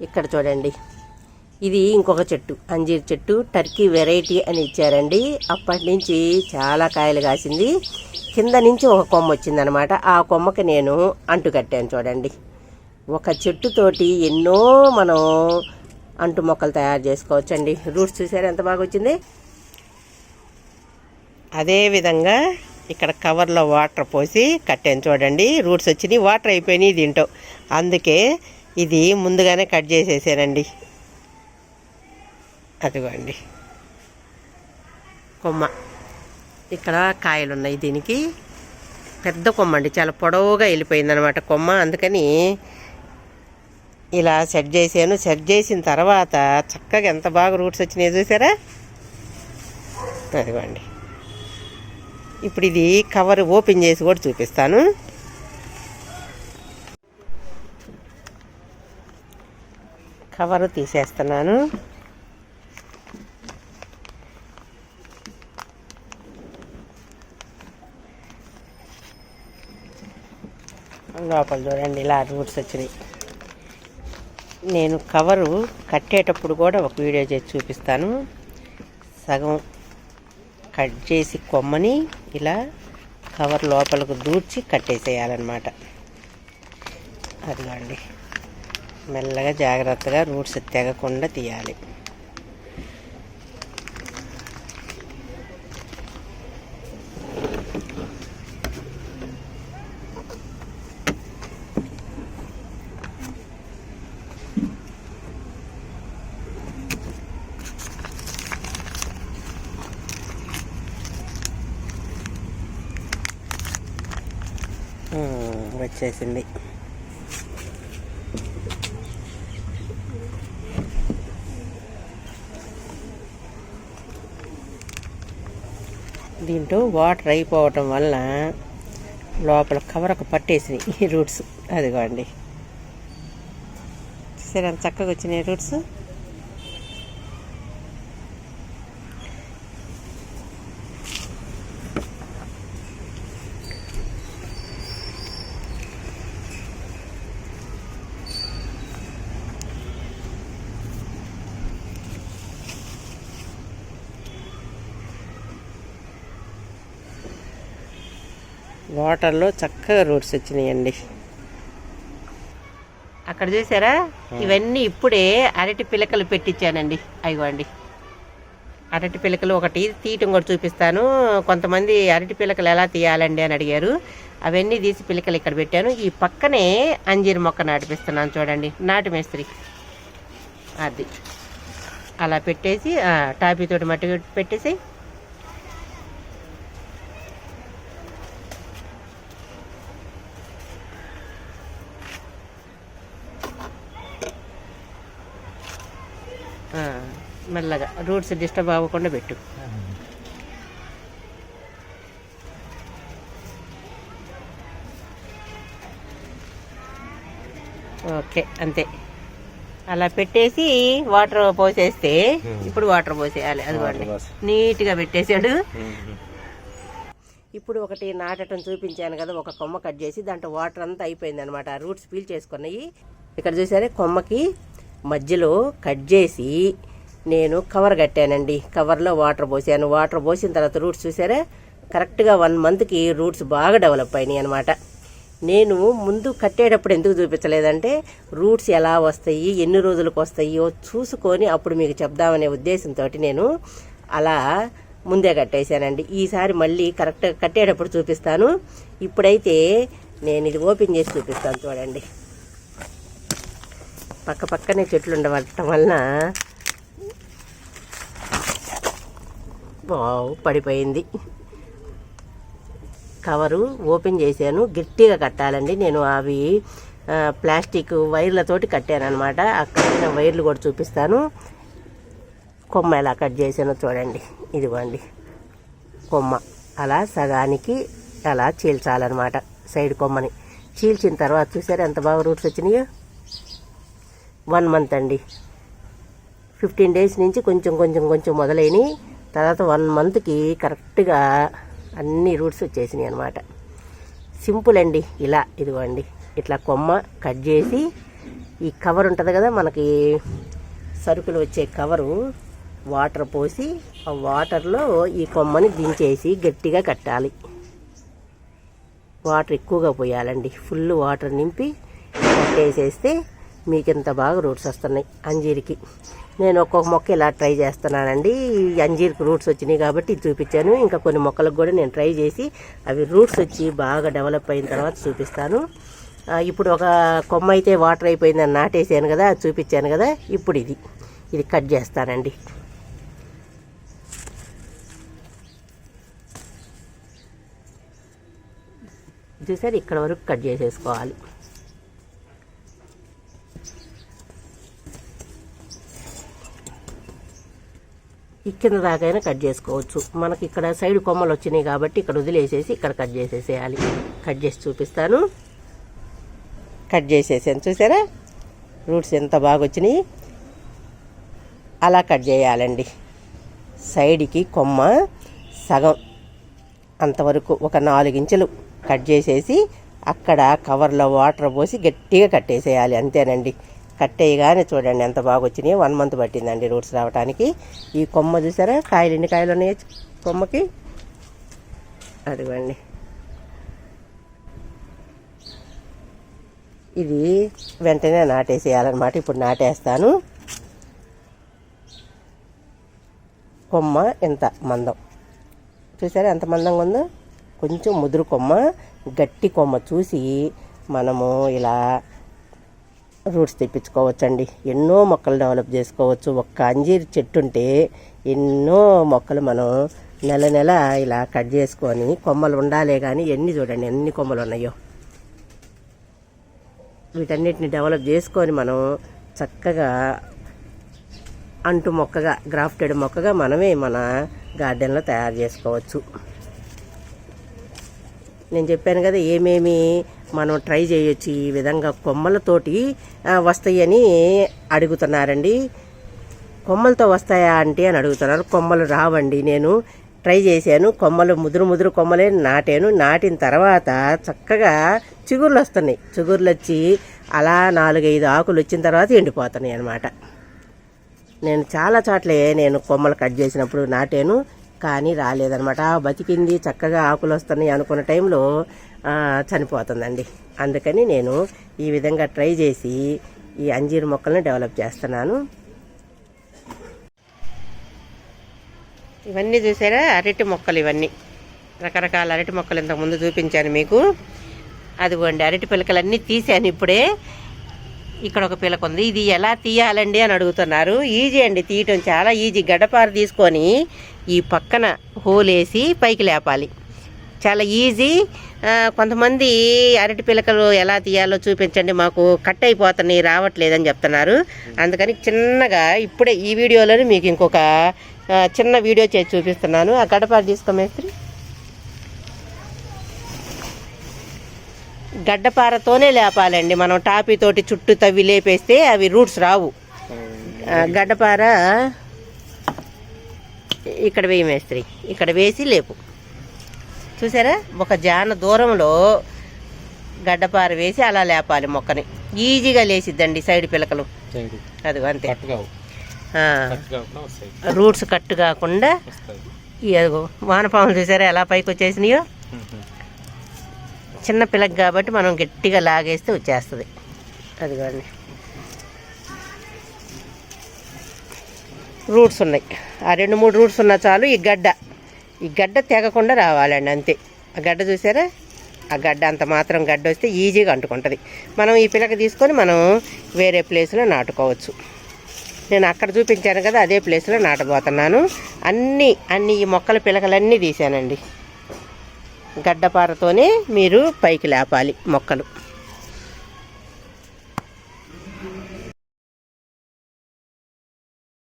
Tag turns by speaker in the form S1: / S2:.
S1: ఇక్కడ చూడండి. ఇది ఇంకొక చెట్టు అంజీర్ చెట్టు. టర్కీ వెరైటీ అని ఇచ్చారండి. అప్పటి నుంచి చాలా కాయలు కాసింది. కింద నుంచి ఒక కొమ్మ వచ్చిందనమాట. ఆ కొమ్మకి నేను అంటు కట్టాను చూడండి. ఒక చెట్టుతోటి ఎన్నో మనం అంటు మొక్కలు తయారు చేసుకోవచ్చండి. రూట్స్ చూసారు? ఎంత బాగా వచ్చింది? అదేవిధంగా ఇక్కడ కవర్లో వాటర్ పోసి కట్టాను చూడండి. రూట్స్ వచ్చినాయి వాటర్ అయిపోయినాయి దీంట్లో అందుకే ఇది ముందుగానే కట్ చేసేసానండి. అదిగోండి. కొమ్మ. ఇక్కడ కాయలు ఉన్నాయి దీనికి. పెద్ద కొమ్మ అండి చాలా పొడవుగా వెళ్ళిపోయింది అనమాట కొమ్మ. అందుకని ఇలా సెట్ చేసాను. సెట్ చేసిన తర్వాత చక్కగా ఎంత బాగా రూట్స్ వచ్చినాయో చూసారా? అదిగోండి. ఇప్పుడు ఇది కవర్ ఓపెన్ చేసి కూడా చూపిస్తాను. కవర్ తీసేస్తున్నాను. లోపల చూడండి ఇలా రూట్స్ వచ్చినాయి. నేను కవరు కట్టేటప్పుడు కూడా ఒక వీడియో చేసి చూపిస్తాను. సగం కట్ చేసి కొమ్మని ఇలా కవర్ లోపలకు దూర్చి కట్టేసేయాలన్నమాట. అదిగోండి. మెల్లగా జాగ్రత్తగా రూట్స్ తెగకుండా తీయాలి. వచ్చేసింది. దీంట్లో వాటర్ అయిపోవటం వల్ల లోపల కవర్ ఒక పట్టేసినాయి ఈ రూట్స్. అదిగోండి. సరే అంత చక్కగా వచ్చినాయి రూట్స్? వాటర్లో చక్కగా రూట్స్ వచ్చినాయండి. అక్కడ చూసారా? ఇవన్నీ ఇప్పుడే అరటి పిలకలు పెట్టించానండి. అయ్యండి. అరటి పిలకలు ఒకటి తీయటం కూడా చూపిస్తాను. కొంతమంది అరటి పిలకలు ఎలా తీయాలండి అని అడిగారు. అవన్నీ తీసి పిలకలు ఇక్కడ పెట్టాను. ఈ పక్కనే అంజీర్ మొక్క నాటిపిస్తున్నాను చూడండి. నాటు మేస్త్రి. అది. అలా పెట్టేసి ఆ, టాపీతోటి మట్టి పెట్టేసి మెల్లగా. రూట్స్ డిస్టర్బ్ అవ్వకుండా పెట్టు. ఓకే అంతే. అలా పెట్టేసి వాటర్ పోసేస్తే ఇప్పుడు వాటర్ పోసేయాలి అదిగోండి నీట్గా పెట్టేశాడు. ఇప్పుడు ఒకటి నాటటం చూపించాను కదా ఒక కొమ్మ కట్ చేసి దాంట్లో వాటర్ అంతా అయిపోయింది అనమాట రూట్స్ పీల్ చేసుకున్నాయి. ఇక్కడ చూసారే కొమ్మకి మధ్యలో కట్ చేసి నేను కవర్ కట్టానండి. కవర్లో వాటర్ పోసాను. వాటర్ పోసిన తర్వాత రూట్స్ చూసారా? కరెక్ట్గా వన్ మంత్కి రూట్స్ బాగా డెవలప్ అయినాయి అనమాట నేను ముందు కట్టేటప్పుడు ఎందుకు చూపించలేదంటే రూట్స్ ఎలా వస్తాయి ఎన్ని రోజులకు వస్తాయో చూసుకొని అప్పుడు మీకు చెప్దామనే ఉద్దేశంతో నేను అలా ముందే కట్టేశానండి. ఈసారి మళ్ళీ కరెక్ట్గా కట్టేటప్పుడు చూపిస్తాను. ఇప్పుడైతే నేను ఇది ఓపెన్ చేసి చూపిస్తాను చూడండి. పక్క పక్కనే చెట్లు ఉండవటం వలన వావ్ పడిపోయింది. కవరు ఓపెన్ చేశాను. గట్టిగా కట్టాలండి. నేను అవి ప్లాస్టిక్ వైర్లతోటి కట్టాను అనమాట ఆ కట్టిన వైర్లు కూడా చూపిస్తాను. కొమ్మ ఎలా కట్ చేశానో చూడండి. ఇదిగోండి. కొమ్మ అలా సగానికి అలా చీల్చాలన్నమాట. సైడ్ కొమ్మని. చీల్చిన తర్వాత చూసారు ఎంత బాగా రూట్స్ వచ్చినాయో? వన్ మంత్ అండి. ఫిఫ్టీన్ డేస్ నుంచి కొంచెం కొంచెం కొంచెం మొదలైనవి తర్వాత వన్ మంత్కి కరెక్ట్గా అన్ని రూట్స్ వచ్చేసినాయి అనమాట సింపుల్ అండి ఇలా ఇదిగోండి. ఇట్లా కొమ్మ కట్ చేసి ఈ కవర్ ఉంటుంది కదా మనకి సరుకులు వచ్చే కవరు వాటర్ పోసి ఆ వాటర్లో ఈ కొమ్మని దించేసి గట్టిగా కట్టాలి. వాటర్ ఎక్కువగా పోయాలండి. ఫుల్ వాటర్ నింపి కట్టేసేస్తే మీకు ఇంత బాగా రూట్స్ వస్తున్నాయి అంజీరికి. నేను ఒక్కొక్క మొక్క ఇలా ట్రై చేస్తున్నానండి. ఈ అంజీరికి రూట్స్ వచ్చినాయి కాబట్టి చూపించాను. ఇంకా కొన్ని మొక్కలకు కూడా నేను ట్రై చేసి అవి రూట్స్ వచ్చి బాగా డెవలప్ అయిన తర్వాత చూపిస్తాను. ఇప్పుడు ఒక కొమ్మ అయితే వాటర్ అయిపోయిందని నాటేసాను కదా చూపించాను కదా ఇప్పుడు ఇది. ఇది కట్ చేస్తానండి. చూసారు ఇక్కడ వరకు కట్ చేసేసుకోవాలి. కింద దాకైనా కట్ చేసుకోవచ్చు. మనకి ఇక్కడ సైడ్ కొమ్మలు వచ్చినాయి కాబట్టి ఇక్కడ వదిలేసేసి ఇక్కడ కట్ చేసేసేయాలి. కట్ చేసి చూపిస్తాను. కట్ చేసేసాను. చూసారా? రూట్స్ ఎంత బాగా వచ్చినాయి. అలా కట్ చేయాలండి. సైడ్కి కొమ్మ సగం అంతవరకు ఒక నాలుగు కట్ చేసేసి అక్కడ కవర్లో వాటర్ పోసి గట్టిగా కట్టేసేయాలి. అంతేనండి. కట్టేయగానే చూడండి ఎంత బాగా వచ్చినాయో వన్ మంత్ పట్టిందండి రూట్స్ రావడానికి ఈ కొమ్మ చూసారా? కాయలు ఎన్ని కాయలు ఉన్నాయి? కొమ్మకి? అదిగోండి. ఇది వెంటనే నాటేసేయాలన్నమాట. ఇప్పుడు నాటేస్తాను. కొమ్మ ఎంత మందం? చూసారా ఎంత మందంగా ఉందో? కొంచెం ముదురు కొమ్మ గట్టి కొమ్మ చూసి మనము ఇలా రూట్స్ తెప్పించుకోవచ్చండి. ఎన్నో మొక్కలు డెవలప్ చేసుకోవచ్చు. ఒక్క అంజీర్ చెట్టు ఉంటే ఎన్నో మొక్కలు మనం నెల నెల ఇలా కట్ చేసుకొని కొమ్మలు ఉండాలే కానీ ఎన్ని చూడండి ఎన్ని కొమ్మలు ఉన్నాయో. వీటన్నిటిని డెవలప్ చేసుకొని మనం చక్కగా అంటు మొక్కగా గ్రాఫ్టెడ్ మొక్కగా మనమే మన గార్డెన్లో తయారు చేసుకోవచ్చు. నేను చెప్పాను కదా ఏమేమి మనం ట్రై చేయొచ్చు ఈ విధంగా కొమ్మలతోటి వస్తాయని అడుగుతున్నారండి. కొమ్మలతో వస్తాయా అంటే అని అడుగుతున్నారు. కొమ్మలు రావండి. నేను ట్రై చేశాను. కొమ్మలు ముదురు ముదురు కొమ్మలే నాటాను. నాటిన తర్వాత చక్కగా చిగుర్లు వస్తున్నాయి. చిగుర్లు వచ్చి అలా నాలుగైదు ఆకులు వచ్చిన తర్వాత ఎండిపోతున్నాయి అనమాట నేను చాలా చోట్లే నేను కొమ్మలు కట్ చేసినప్పుడు నాటాను కానీ రాలేదనమాట బతికింది చక్కగా ఆకులు వస్తున్నాయి అనుకున్న టైంలో చనిపోతుందండి. అందుకని నేను ఈ విధంగా ట్రై చేసి ఈ అంజీర్ మొక్కల్ని డెవలప్ చేస్తున్నాను. ఇవన్నీ చూసారా? అరటి మొక్కలు ఇవన్నీ. రకరకాల అరటి మొక్కలు ఇంతకు ముందు చూపించాను మీకు. అదిగోండి అరటి పిలకలన్నీ తీసాను ఇప్పుడే. ఇక్కడ ఒక పిలక ఉంది. ఇది ఎలా తీయాలండి అని అడుగుతున్నారు. ఈజీ అండి తీయటం. చాలా ఈజీ. గడ్డపార తీసుకొని ఈ పక్కన హోల్ వేసి పైకి లేపాలి. చాలా ఈజీ కొంతమంది అరటి పిలకలు ఎలా తీయాలో చూపించండి. మాకు కట్ అయిపోతున్నాయి రావట్లేదని చెప్తున్నారు. అందుకని చిన్నగా ఇప్పుడే ఈ వీడియోలోనే మీకు ఇంకొక చిన్న వీడియో చేసి చూపిస్తున్నాను. ఆ గడ్డపార తీసుకో మేస్త్రి. గడ్డపారతోనే లేపాలండి. మనం టాపీ తోటి చుట్టూ తవ్వి లేపేస్తే అవి రూట్స్ రావు. గడ్డపార ఇక్కడ వేయి మేస్త్రి. ఇక్కడ వేసి లేపు. చూసారా? ఒక జాన దూరంలో గడ్డపార వేసి అలా లేపాలి మొక్కని. ఈజీగా లేసిద్దండి సైడ్ పిలకలు. అదిగో అంతే. రూట్స్ కట్ కాకుండా అదిగో వానపాములు చూసారా ఎలా పైకి వచ్చేసినాయో? చిన్న పిల్లకి కాబట్టి మనం గట్టిగా లాగేస్తే వచ్చేస్తుంది. అదిగోండి రూట్స్ ఉన్నాయి. ఆ రెండు మూడు రూట్స్ ఉన్నా చాలు ఈ గడ్డ. ఈ గడ్డ తెగకుండా రావాలండి అంతే. ఆ గడ్డ చూసారా? ఆ గడ్డ అంత మాత్రం గడ్డ వస్తే ఈజీగా అంటుకుంటుంది. మనం ఈ పిల్లకి తీసుకొని మనం వేరే ప్లేస్లో నాటుకోవచ్చు. నేను అక్కడ చూపించాను కదా అదే ప్లేస్లో నాటబోతున్నాను. అన్నీ అన్ని ఈ మొక్కల పిలకలన్నీ తీసానండి గడ్డపారతోనే మీరు పైకి లేపాలి మొక్కలు.